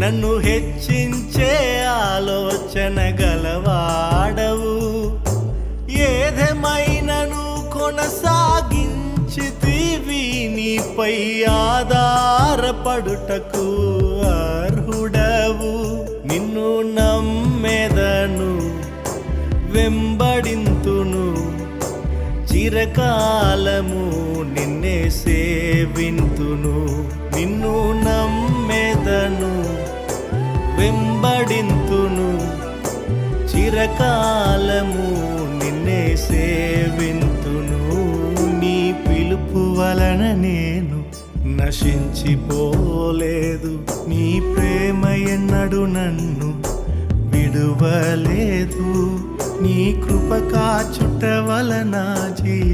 నన్ను హెచ్చించే ఆలోచన గలవాడవు. ఏదేమైనను కొనసాగించితివి నీపై ఆధారపడుటకు అర్హుడవు. నిన్ను నమ్మెదను వెంబడింతును. చిరకాలము నిన్నే సేవింతును. నిన్ను నా కాలము నిన్నే సేవింతును. నీ పిలుపు వలన నేను నశించిపోలేదు. నీ ప్రేమ ఎన్నడు నన్ను విడువలేదు. నీ కృప కాచుట వలన జీ